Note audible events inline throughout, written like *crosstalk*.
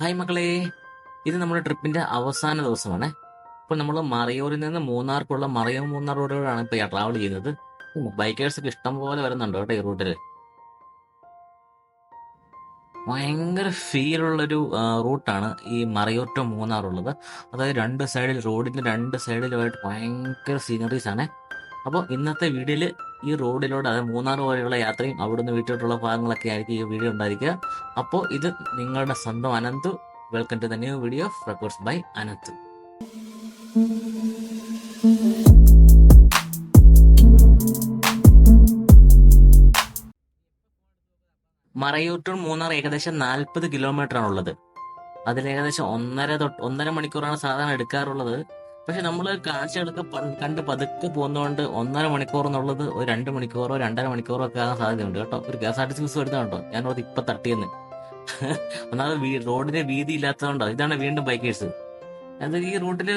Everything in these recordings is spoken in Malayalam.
ഹായ് മക്കളെ. ഇത് നമ്മുടെ ട്രിപ്പിന്റെ അവസാന ദിവസമാണ്. ഇപ്പോൾ നമ്മൾ മറയൂരിൽ നിന്ന് മൂന്നാർക്കുള്ള മറയൂർ മൂന്നാർ റോഡുകളാണ് ഇപ്പോൾ ട്രാവൽ ചെയ്യുന്നത്. ബൈക്കേഴ്സ് ഒക്കെ ഇഷ്ടം പോലെ വരുന്നുണ്ട് കേട്ടോ ഈ റൂട്ടിൽ ഭയങ്കര ഫീലുള്ളൊരു റൂട്ടാണ് ഈ മറയൂർ ടു മൂന്നാർ ഉള്ളത് അതായത് രണ്ട് സൈഡിൽ റോഡിന്റെ രണ്ട് സൈഡിലുമായിട്ട് ഭയങ്കര സീനറീസ് ആണ്. അപ്പോൾ ഇന്നത്തെ വീഡിയോയിൽ ഈ റോഡിലൂടെ അതായത് മൂന്നാർ വരെയുള്ള യാത്രയും അവിടുന്ന് വീട്ടിലോട്ടുള്ള ഭാഗങ്ങളൊക്കെ ആയിരിക്കും ഈ വീഡിയോ ഉണ്ടായിരിക്കുക. അപ്പോൾ ഇത് നിങ്ങളുടെ സ്വന്തം Ananthu. Welcome to the new video of records by Ananthu Marayoor to Munnar ഏകദേശം നാൽപ്പത് കിലോമീറ്റർ ആണുള്ളത് അതിൽ ഏകദേശം ഒന്നര തൊട്ട് ഒന്നര മണിക്കൂറാണ് സാധാരണ എടുക്കാറുള്ളത്. പക്ഷെ നമ്മൾ കാഴ്ചകളൊക്കെ കണ്ട് പതുക്കെ പോകുന്നതുകൊണ്ട് ഒന്നര മണിക്കൂർ എന്നുള്ളത് ഒരു രണ്ട് മണിക്കൂറോ രണ്ടര മണിക്കൂറോ ഒക്കെ ആകാൻ സാധ്യതയുണ്ട് കേട്ടോ. ഒരു K S R T C bus എടുത്താൽ കേട്ടോ ഞാനോട് ഇപ്പൊ തട്ടിയെന്ന്. *laughs* ഒന്നാമത് റോഡിന് വീതി ഇല്ലാത്തതുകൊണ്ടോ? ഇതാണ് വീണ്ടും ബൈക്കേഴ്സ് അത് ഈ റൂട്ടിൽ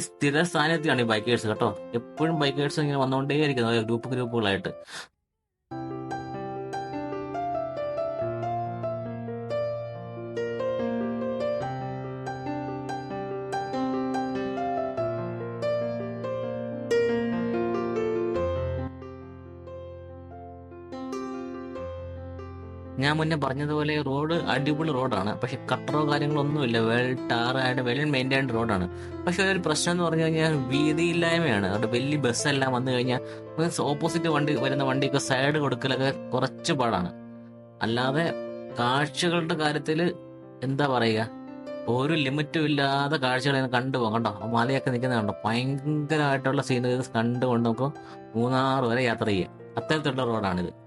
സ്ഥിര സ്ഥാനത്തെയാണ് ഈ ബൈക്കേഴ്സ് കേട്ടോ. എപ്പോഴും ബൈക്കേഴ്സ് ഇങ്ങനെ വന്നുകൊണ്ടേയിരിക്കുന്നത് ഗ്രൂപ്പ് ഗ്രൂപ്പുകളായിട്ട് ഞാൻ മുന്നേ പറഞ്ഞതുപോലെ റോഡ് അടിപൊളി റോഡാണ്. പക്ഷെ കട്ടറോ കാര്യങ്ങളോ ഒന്നുമില്ല വെൽ ടാറായിട്ട് വെൽ മെയിന്റൈൻഡ് റോഡാണ്. പക്ഷെ ഒരു പ്രശ്നം എന്ന് പറഞ്ഞു കഴിഞ്ഞാൽ വീതിയില്ലായ്മയാണ്. അവിടെ വലിയ ബസ്സെല്ലാം വന്നു കഴിഞ്ഞാൽ ഓപ്പോസിറ്റ് വണ്ടി വരുന്ന വണ്ടിക്ക് സൈഡ് കൊടുക്കലൊക്കെ കുറച്ച് പാടാണ്. അല്ലാതെ കാഴ്ചകളുടെ കാര്യത്തിൽ എന്താ പറയുക? ഒരു ലിമിറ്റും ഇല്ലാതെ കാഴ്ചകൾ ഇങ്ങനെ കണ്ടുപോകാം കണ്ടോ? മലയൊക്കെ നിൽക്കുന്നത് കണ്ടോ? ഭയങ്കരമായിട്ടുള്ള സീനറീസ് കണ്ടുകൊണ്ട് നമുക്ക് മൂന്നാർ വരെ യാത്ര ചെയ്യാം. അത്തരത്തിലുള്ള റോഡാണിത്.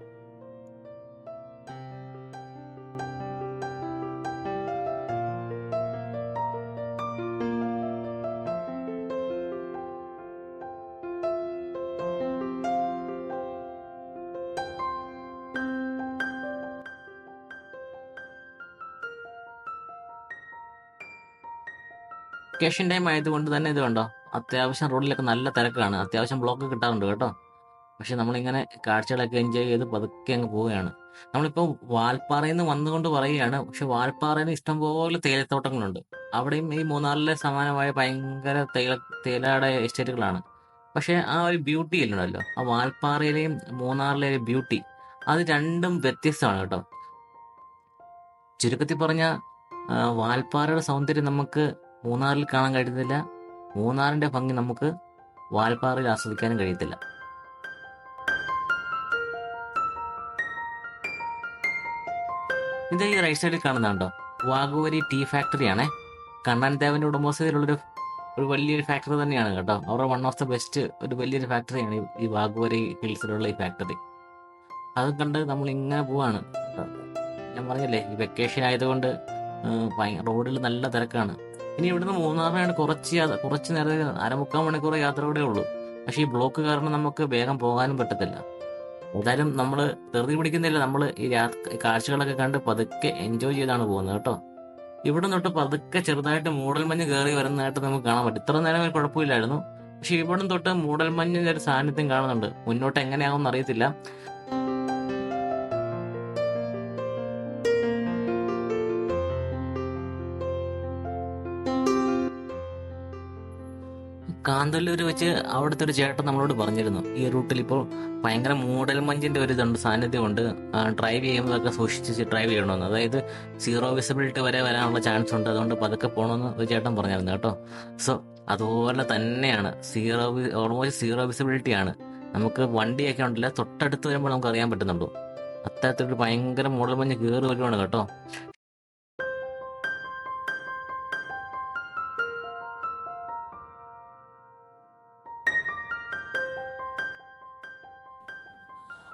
വെക്കേഷൻ ടൈം ആയതുകൊണ്ട് തന്നെ ഇത് കണ്ടോ? അത്യാവശ്യം റോഡിലൊക്കെ നല്ല തിരക്കാണ്. അത്യാവശ്യം ബ്ലോക്ക് കിട്ടാറുണ്ട് കേട്ടോ. പക്ഷെ നമ്മളിങ്ങനെ കാഴ്ചകളൊക്കെ എൻജോയ് ചെയ്ത് പതുക്കെ അങ്ങ് പോവുകയാണ്. നമ്മളിപ്പോൾ വാൽപ്പാറയിൽ നിന്ന് വന്നുകൊണ്ട് പറയുകയാണ്. പക്ഷെ വാൽപ്പാറയിൽ ഇഷ്ടംപോലെ തേയിലത്തോട്ടങ്ങളുണ്ട്. അവിടെയും ഈ മൂന്നാറിലെ സമാനമായ ഭയങ്കര തേയില തേയിലയുടെ എസ്റ്റേറ്റുകളാണ് പക്ഷെ ആ ഒരു ബ്യൂട്ടി ഇല്ലല്ലോ. ആ വാൽപ്പാറയിലെയും മൂന്നാറിലെ ഒരു ബ്യൂട്ടി അത് രണ്ടും വ്യത്യസ്തമാണ് കേട്ടോ. ചുരുക്കത്തിൽ പറഞ്ഞ വാൽപ്പാറയുടെ സൗന്ദര്യം നമുക്ക് മൂന്നാറിൽ കാണാൻ കഴിയത്തില്ല മൂന്നാറിന്റെ ഭംഗി നമുക്ക് വാൽപ്പാറയിൽ ആസ്വദിക്കാനും കഴിയത്തില്ല. ഇത് ഈ റൈറ്റ് സൈഡിൽ കാണുന്നുണ്ടോ വാഗുവരി ടീ ഫാക്ടറിയാണ് കണ്ണൻ ദേവന്റെ ഉടമസ്ഥതയിലുള്ളൊരു ഒരു വലിയൊരു ഫാക്ടറി തന്നെയാണ് കേട്ടോ. അവരുടെ വൺ ഓഫ് ദ ബെസ്റ്റ് ഒരു വലിയൊരു ഫാക്ടറിയാണ് ഈ വാഗുവരി ഹിൽസിലുള്ള ഈ ഫാക്ടറി അത് കണ്ട് നമ്മൾ ഇങ്ങനെ പോവാണ്. ഞാൻ പറഞ്ഞില്ലേ ഈ വെക്കേഷൻ ആയതുകൊണ്ട് റോഡിൽ നല്ല തിരക്കാണ്. ഇനി ഇവിടുന്ന് മൂന്നാറിനാണ് കുറച്ച് കുറച്ച് നേരം അരമുക്കാൽ മണിക്കൂർ യാത്ര കൂടെ ഉള്ളൂ. പക്ഷെ ഈ ബ്ലോക്ക് കാരണം നമുക്ക് വേഗം പോകാനും പറ്റത്തില്ല. എന്തായാലും നമ്മൾ തെറുതി പിടിക്കുന്നില്ല. നമ്മൾ ഈ കാഴ്ചകളൊക്കെ കണ്ട് പതുക്കെ എൻജോയ് ചെയ്താണ് പോകുന്നത് കേട്ടോ. ഇവിടെ തൊട്ട് പതുക്കെ ചെറുതായിട്ട് മൂടൽമഞ്ഞ് കയറി വരുന്നതായിട്ട് നമുക്ക് കാണാൻ പറ്റും. ഇത്ര നേരം കുഴപ്പമില്ലായിരുന്നു. പക്ഷെ ഇവിടെ തൊട്ട് മൂടൽമഞ്ഞിന്റെ ഒരു സാന്നിധ്യം കാണുന്നുണ്ട്. മുന്നോട്ട് എങ്ങനെയാവും അറിയത്തില്ല. കാന്തല്ലൂർ വെച്ച് അവിടുത്തെ ഒരു ചേട്ടൻ നമ്മളോട് പറഞ്ഞിരുന്നു. ഈ റൂട്ടിൽ ഇപ്പോൾ ഭയങ്കര മൂടൽ മഞ്ഞിന്റെ ഒരു ഇതുണ്ട് സാന്നിധ്യമുണ്ട് ഡ്രൈവ് ചെയ്യുമ്പോഴൊക്കെ സൂക്ഷിച്ച് ഡ്രൈവ് ചെയ്യണമെന്ന്. അതായത് സീറോ വിസിബിലിറ്റി വരെ വരാനുള്ള ചാൻസ് ഉണ്ട്. അതുകൊണ്ട് പതുക്കെ പോകണമെന്ന് ഒരു ചേട്ടൻ പറഞ്ഞിരുന്നു കേട്ടോ. സോ അതുപോലെ തന്നെയാണ്. സീറോ ഓൾമോസ്റ്റ് സീറോ വിസിബിലിറ്റി ആണ്. നമുക്ക് വണ്ടിയൊക്കെ ഉണ്ടല്ല തൊട്ടടുത്ത് വരുമ്പോൾ നമുക്ക് അറിയാൻ പറ്റുന്നുള്ളൂ. അത്തരത്തിലൊരു ഭയങ്കര മൂടൽ മഞ്ഞ് കയറി വരുവാണ് കേട്ടോ.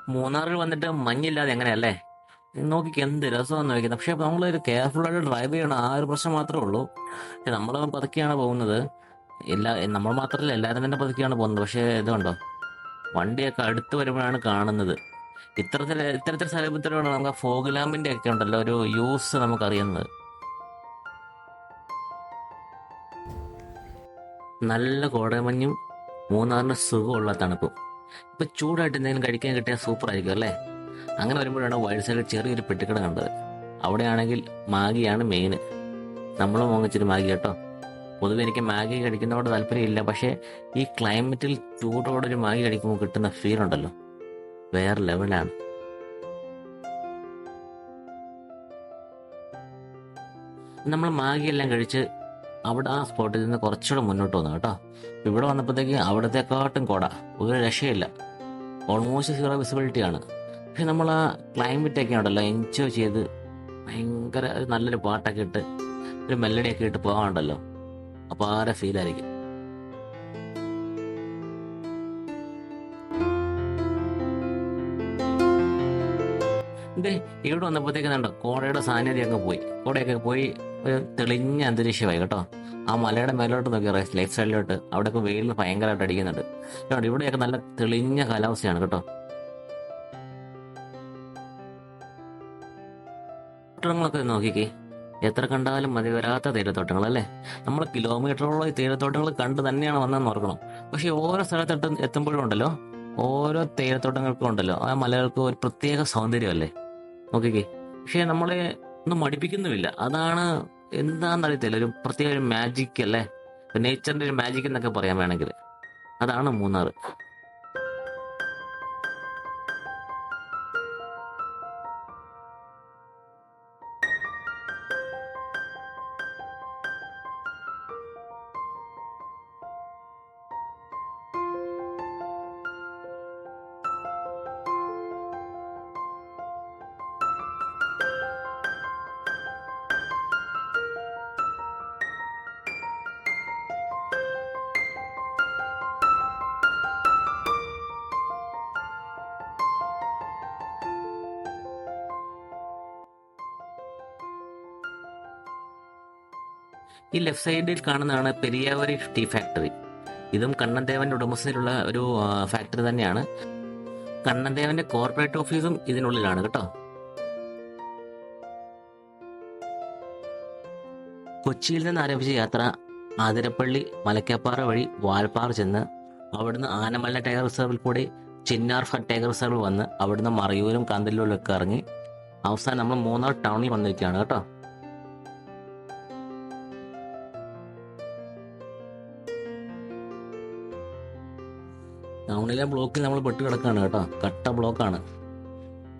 മൂന്നാറിൽ വന്നിട്ട് മഞ്ഞില്ലാതെ എങ്ങനെയല്ലേ? നോക്കിക്ക് എന്ത് രസമാണെന്ന് നോക്കിയത് പക്ഷെ നമ്മൾ ഒരു കെയർഫുൾ ആയിട്ട് ഡ്രൈവ് ചെയ്യണം. ആ ഒരു പ്രശ്നം മാത്രമേ ഉള്ളൂ. പക്ഷെ നമ്മൾ പതുക്കെയാണ് പോകുന്നത്. എല്ലാ നമ്മൾ മാത്രമല്ല എല്ലാവരും തന്നെ പതുക്കെയാണ് പോകുന്നത്. പക്ഷേ ഇതുണ്ടോ വണ്ടിയൊക്കെ അടുത്ത് വരുമ്പോഴാണ് കാണുന്നത്. ഇത്തരത്തിൽ ഇത്തരത്തിൽ സ്ഥലത്തിലാണ് നമുക്ക് ആ ഫോഗ് ലാമ്പിന്റെ ഒക്കെ ഉണ്ടല്ലോ ഒരു യൂസ് നമുക്ക് അറിയുന്നത് നല്ല കോടമഞ്ഞും മൂന്നാറിന് സുഖമുള്ള തണുപ്പും. ഇപ്പൊ ചൂടായിട്ട് എന്തെങ്കിലും കഴിക്കാൻ കിട്ടിയാൽ സൂപ്പർ ആയിരിക്കും അല്ലേ? അങ്ങനെ വരുമ്പോഴാണ് വൈഡ് സൈഡിൽ ചെറിയൊരു പെട്ടിക്കട കണ്ടത്. അവിടെയാണെങ്കിൽ മാഗിയാണ് മെയിൻ നമ്മളും വാങ്ങിച്ചൊരു മാഗി കേട്ടോ. പൊതുവെ എനിക്ക് മാഗി കഴിക്കുന്നതോട് താല്പര്യമില്ല പക്ഷേ ഈ ക്ലൈമറ്റിൽ ചൂടോടെ ഒരു മാഗി കഴിക്കുമ്പോൾ കിട്ടുന്ന ഫീൽ ഉണ്ടല്ലോ. വേറെ ലെവലാണ് നമ്മൾ മാഗിയെല്ലാം കഴിച്ച് അവിടെ ആ സ്പോട്ടിൽ നിന്ന് കുറച്ചുകൂടെ മുന്നോട്ട് വന്നു കേട്ടോ. ഇവിടെ വന്നപ്പോഴത്തേക്ക് അവിടത്തെക്കാട്ടും കൊട. ഒരു രക്ഷയില്ല. ഓൾമോസ്റ്റ് സീറോ വിസിബിലിറ്റി ആണ്. പക്ഷെ നമ്മൾ ആ ക്ലൈമറ്റ് ഒക്കെ ഉണ്ടല്ലോ എൻജോയ് ചെയ്ത് ഭയങ്കര നല്ലൊരു പാട്ടൊക്കെ ഇട്ട് ഒരു മെല്ലഡിയൊക്കെ ഇട്ട് പോകാനുണ്ടല്ലോ. അപാര ഫീലായിരിക്കും ഇതേ ഇവിടെ വന്നപ്പോഴത്തേക്ക് കണ്ടോ കോടയുടെ അങ്ങ് പോയി. കോടയൊക്കെ പോയി ഒരു തെളിഞ്ഞ അന്തരീക്ഷമായി കേട്ടോ. ആ മലയുടെ മേലോട്ട് നോക്കി ലെഫ്റ്റ് സൈഡിലോട്ട് അവിടെയൊക്കെ വെയിൽ ഭയങ്കരമായിട്ട് അടിക്കുന്നുണ്ട്. കേട്ടോ ഇവിടെയൊക്കെ നല്ല തെളിഞ്ഞ കാലാവസ്ഥയാണ് കേട്ടോ. തോട്ടങ്ങളൊക്കെ നോക്കിക്കേ. എത്ര കണ്ടാലും മതി വരാത്ത തേയിലത്തോട്ടങ്ങൾ അല്ലേ? നമ്മൾ കിലോമീറ്ററോളം ഈ തേയിലത്തോട്ടങ്ങൾ കണ്ട് തന്നെയാണ് വന്നതെന്ന് ഓർക്കണം. പക്ഷെ ഓരോ സ്ഥലത്തോട്ട് എത്തുമ്പോഴും ഉണ്ടല്ലോ. ഓരോ തേയിലത്തോട്ടങ്ങൾക്കും ഉണ്ടല്ലോ. ആ മലകൾക്ക് ഒരു പ്രത്യേക സൗന്ദര്യമല്ലേ? നോക്കിക്കേ. പക്ഷേ നമ്മളെ ഒന്നും മടിപ്പിക്കുന്നുമില്ല. അതാണ് എന്താണെന്ന് അറിയത്തില്ല ഒരു പ്രത്യേക ഒരു മാജിക് അല്ലേ? നേച്ചറിന്റെ ഒരു മാജിക് എന്നൊക്കെ പറയാൻ വേണമെങ്കിൽ. അതാണ് മൂന്നാർ ഈ ലെഫ്റ്റ് സൈഡിൽ കാണുന്നതാണ് പെരിയാവരി ടീ ഫാക്ടറി ഇതും കണ്ണൻദേവന്റെ ഉടമസ്ഥയിലുള്ള ഒരു ഫാക്ടറി തന്നെയാണ്. കണ്ണൻദേവന്റെ കോർപ്പറേറ്റ് ഓഫീസും ഇതിനുള്ളിലാണ് കേട്ടോ. കൊച്ചിയിൽ നിന്ന് ആരംഭിച്ച യാത്ര ആതിരപ്പള്ളി മലക്കപ്പാറ വഴി വാൽപ്പാറ ചെന്ന് അവിടുന്ന് ആനമല ടൈഗർ റിസർവിൽ കൂടി ചിന്നാർ ടൈഗർ റിസർവിൽ വന്ന് അവിടുന്ന് മറയൂരും കാന്തല്ലൂരിലൊക്കെ ഇറങ്ങി. അവസാനം നമ്മൾ മൂന്നാർ ടൗണിൽ വന്നിരിക്കുകയാണ് കേട്ടോ. ടൗണിലെ ബ്ലോക്കിൽ നമ്മൾ പെട്ട് കിടക്കാണ് കേട്ടോ. കട്ട ബ്ലോക്കാണ്.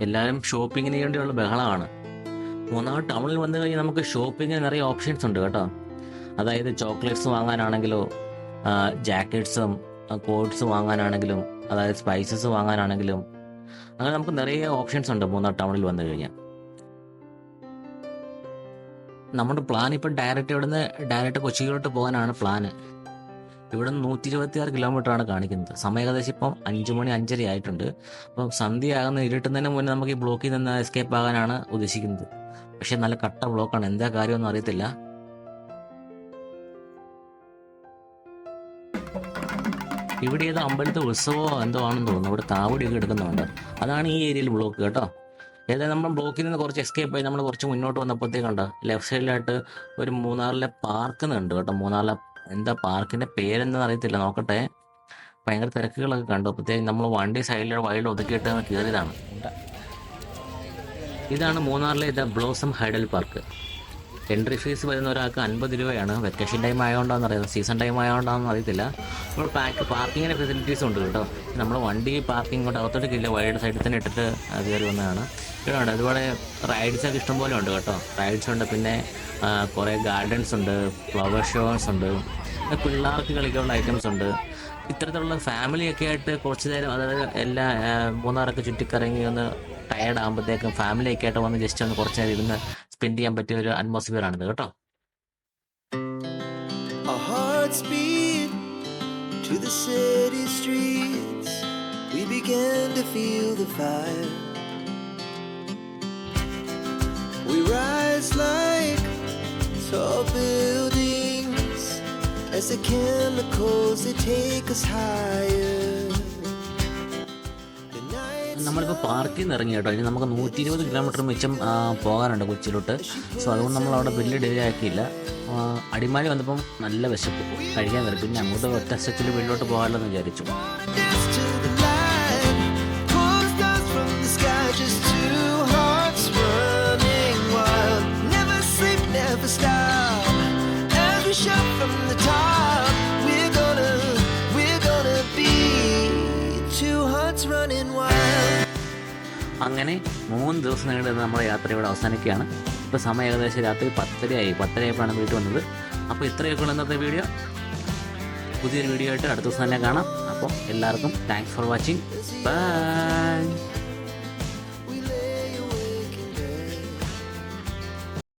എല്ലാവരും ഷോപ്പിങ്ങിന് വേണ്ടിയുള്ള ബഹളമാണ്. മൂന്നാമത് ടൗണിൽ വന്നു കഴിഞ്ഞാൽ നമുക്ക് ഷോപ്പിങ്ങിന് നിറയെ ഓപ്ഷൻസ് ഉണ്ട് കേട്ടോ. അതായത് ചോക്ലേറ്റ്സ് വാങ്ങാനാണെങ്കിലോ ജാക്കറ്റ്സും കോട്ട്സ് വാങ്ങാനാണെങ്കിലും അതായത് സ്പൈസസ് വാങ്ങാനാണെങ്കിലും അങ്ങനെ നമുക്ക് നിറയെ ഓപ്ഷൻസ് ഉണ്ട് മൂന്നാർ ടൗണിൽ വന്നു കഴിഞ്ഞാൽ. നമ്മുടെ പ്ലാൻ ഇപ്പം ഡയറക്റ്റ് ഇവിടുന്ന് ഡയറക്റ്റ് കൊച്ചിയിലോട്ട് പോകാനാണ് പ്ലാന്. ഇവിടുന്ന് നൂറ്റി ഇരുപത്തി ആറ് കിലോമീറ്റർ ആണ് കാണിക്കുന്നത്. സമയം ഏകദേശം ഇപ്പം അഞ്ചു മണി അഞ്ചര ആയിട്ടുണ്ട്. അപ്പം സന്ധ്യയാകുന്ന ഇരുട്ടുന്നതിന് മുന്നേ നമുക്ക് ഈ ബ്ലോക്കിൽ നിന്ന് എസ്കേപ്പ് ആകാനാണ് ഉദ്ദേശിക്കുന്നത്. പക്ഷെ നല്ല കട്ട ബ്ലോക്കാണ്. എന്താ കാര്യമൊന്നും അറിയത്തില്ല. ഇവിടെ ഏതോ അമ്പലത്തെ ഉത്സവമോ എന്തോ ആണെന്ന് തോന്നുന്നു. ഇവിടെ താവടിയൊക്കെ എടുക്കുന്നുണ്ട്. അതാണ് ഈ ഏരിയയിൽ ബ്ലോക്ക് കേട്ടോ. ഏതായാലും നമ്മൾ ബ്ലോക്കിൽ നിന്ന് കുറച്ച് എസ്കേപ്പ് ആയി. നമ്മൾ കുറച്ച് മുന്നോട്ട് വന്നപ്പോഴത്തേക്കുണ്ട് ലെഫ്റ്റ് സൈഡിലായിട്ട് ഒരു മൂന്നാറിലെ പാർക്ക് ഉണ്ട് കേട്ടോ. മൂന്നാറിലെ എന്താ പാർക്കിന്റെ പേരെന്താണെന്ന് അറിയത്തില്ല നോക്കട്ടെ. ഭയങ്കര തിരക്കുകളൊക്കെ കണ്ടു. അപ്പോഴത്തേക്കും നമ്മൾ വണ്ടി സൈഡിലൂടെ വഴിയിൽ ഒതുക്കിയിട്ട് കയറിയതാണ്. ഇതാണ് മൂന്നാറിലെ ഇത് blossom hydel park. Entry fees വരുന്ന ഒരാൾക്ക് അൻപത് രൂപയാണ്. വെക്കേഷൻ ടൈം ആയതുകൊണ്ടാണെന്ന് അറിയാം. സീസൺ ടൈം ആയതുകൊണ്ടാണെന്ന് അറിയത്തില്ല. നമ്മൾ പാക്ക് പാർക്കിങ്ങിന് ഫെസിലിറ്റീസ് ഉണ്ട് കേട്ടോ. നമ്മൾ വണ്ടി പാർക്കിംഗ് കൊണ്ട് അകത്തോട്ട് ഇല്ല വഴിയുടെ സൈഡിൽ തന്നെ ഇട്ടിട്ട് കയറി വന്നതാണ്. ഇവിടെ അതുപോലെ റൈഡ്സ് ഒക്കെ ഇഷ്ടംപോലെ ഉണ്ട് കേട്ടോ. റൈഡ്സ് ഉണ്ട്. പിന്നെ കുറേ ഗാർഡൻസ് ഉണ്ട്. ഫ്ലവർ ഷോസ് ഉണ്ട്. പിള്ളേർക്ക് കളിക്കാനുള്ള ഐറ്റംസ് ഉണ്ട് ഇത്തരത്തിലുള്ള ഫാമിലിയൊക്കെ ആയിട്ട് കുറച്ച് നേരം അതായത് എല്ലാ മൂന്നാറൊക്കെ ചുറ്റിക്കറങ്ങി ഒന്ന് ടയർഡ് ആകുമ്പോഴത്തേക്കും ഫാമിലിയൊക്കെ ആയിട്ട് വന്ന് ജസ്റ്റ് ഒന്ന് കുറച്ച് നേരം ഇരുന്ന് സ്പെൻഡ് ചെയ്യാൻ പറ്റിയ ഒരു അറ്റ്മോസ്ഫിയർ ആണിത് കേട്ടോ to the city streets. We began to feel the fire. We rise like tall buildings as the chemicals they take us higher. നമ്മളിപ്പോൾ പാർക്കിൽ നിന്ന് ഇറങ്ങി കേട്ടോ. ഇനി നമുക്ക് നൂറ്റി ഇരുപത് കിലോമീറ്റർ മിച്ചം പോകാനുണ്ട് കൊച്ചിയിലോട്ട് സോ അതുകൊണ്ട് നമ്മൾ അവിടെ വലിയ ഡിലേ ആക്കിയില്ല. അടിമാലി വന്നപ്പം നല്ല വിശപ്പ്. കഴിക്കാൻ വരും. പിന്നെ അങ്ങോട്ട് ഒറ്റ സെറ്റിൽ വീട്ടിലോട്ട് പോകാമല്ലോ എന്ന് വിചാരിച്ചു അങ്ങനെ മൂന്ന് ദിവസം നീണ്ടുന്ന നമ്മുടെ യാത്ര ഇവിടെ അവസാനിക്കുകയാണ്. ഇപ്പോൾ സമയം ഏകദേശം രാത്രി പത്തരയായി. പത്തരയായപ്പോഴാണ് വീട്ടിൽ വന്നത്. അപ്പോൾ ഇത്രയൊക്കെ ഉള്ള ഇന്നത്തെ വീഡിയോ. പുതിയൊരു വീഡിയോ ആയിട്ട് അടുത്ത ദിവസം തന്നെ കാണാം. അപ്പോൾ എല്ലാവർക്കും താങ്ക്സ് ഫോർ വാച്ചിങ് ബൈ